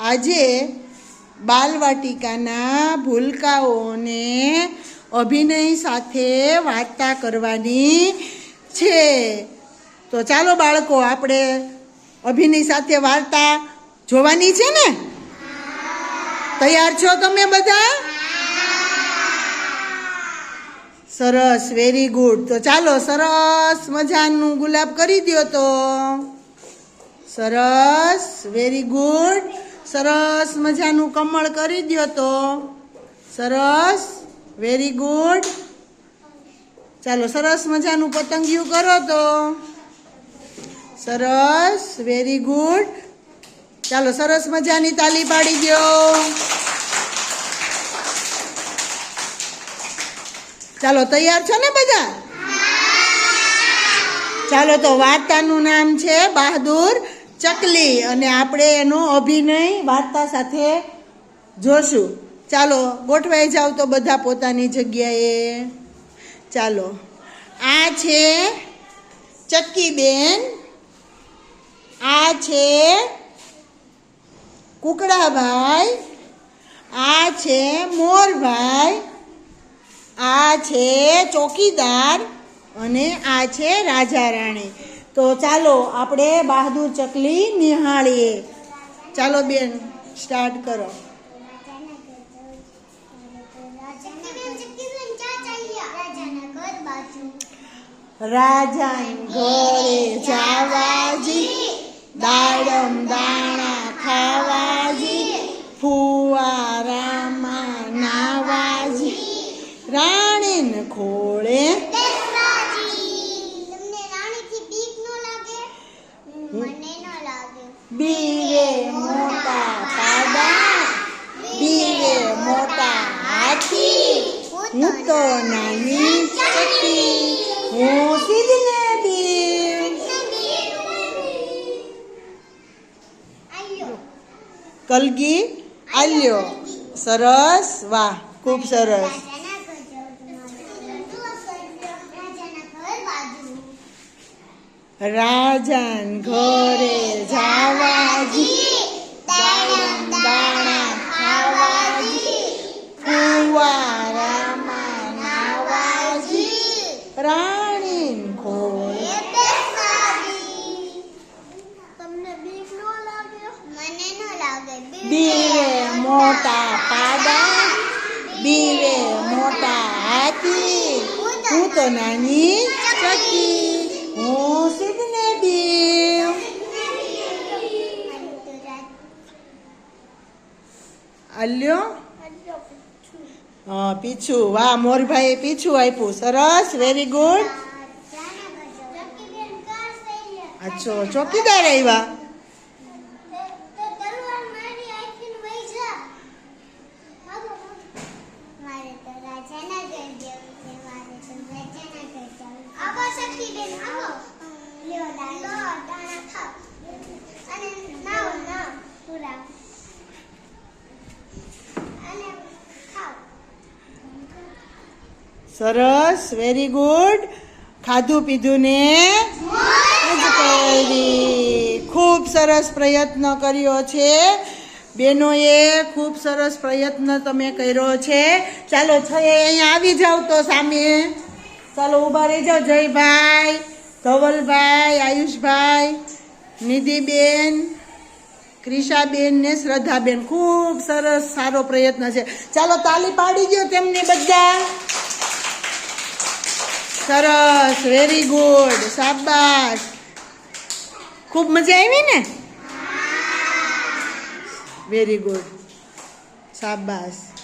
આજે બાલવાટિકાના ભૂલકાઓને અભિનય સાથે વાર્તા કરવાની છે. તો ચાલો બાળકો, આપણે અભિનય સાથે વાર્તા જોવાની છે ને? તૈયાર છો તમે બધા? સરસ વેરી ગુડ તો ચાલો, સરસ મજાનું ગુલાબ કરી દો તો. સરસ વેરી ગુડ સરસ મજાનું કમળ કરી દ્યો તો. સરસ. વેરી ગુડ ચાલો સરસ મજાનું પતંગિયું કરો તો. સરસ. વેરી ગુડ ચાલો સરસ મજાની તાલી પાડી દો ચાલો તૈયાર છો ને બધા? ચાલો તો વાર્તાનું નામ છે બહાદુર ચકલી અને આપણે એનો અભિનય વાર્તા સાથે જોશું. ચાલો, ગોઠવાઈ જાવ તો બધા પોતાની જગ્યાએ. ચાલો. આ છે ચક્કીબેન. આ છે કુકડાભાઈ. આ છે મોરભાઈ. આ છે ચોકીદાર અને આ છે રાજા રાણી તો ચાલો આપણે બહાદુર ચકલી નિહાળીએ. ચાલો બેન સ્ટાર્ટ કરો. રાજા ઘરે જાવાજી દાડમ દાણા ખાવાજી ફુવારામાં નાવાજી રાણીને ખોળે બીરે મોટા પાડા બીરે મોટા હાથી હું તો નાની ચકી હું સીધને કલગી આલ્યો સરસ વાહ ખૂબ સરસ રાજાન ઘરે જાવાજી બીરે મોટા પાડા બીરે મોટા હાથી હું તો નાની ચકી હું સીધને બી આલ્યો હા પીછું વાહ મોરભાઈએ પીછું આપ્યું સરસ વેરી ગુડ અચ્છો ચોકીદાર આવ્યા સરસ વેરી ગુડ ખાધું પીધું ને ખૂબ સરસ પ્રયત્ન કર્યો છે. બેનોએ ખૂબ સરસ પ્રયત્ન તમે કર્યો છે. ચાલો છે અહીંયા આવી જાવ તો સામે. ચાલો ઊભા રહી જાઓ. જયભાઈ ધવલભાઈ આયુષભાઈ નિધિબેન ક્રિષાબેન ને શ્રદ્ધાબેન. ખૂબ સરસ સારો પ્રયત્ન છે. ચાલો તાલી પાડી ગયો તેમને બધા. સરસ વેરી ગુડ શાબાશ. ખૂબ મજા આવી ને? વેરી ગુડ શાબાશ.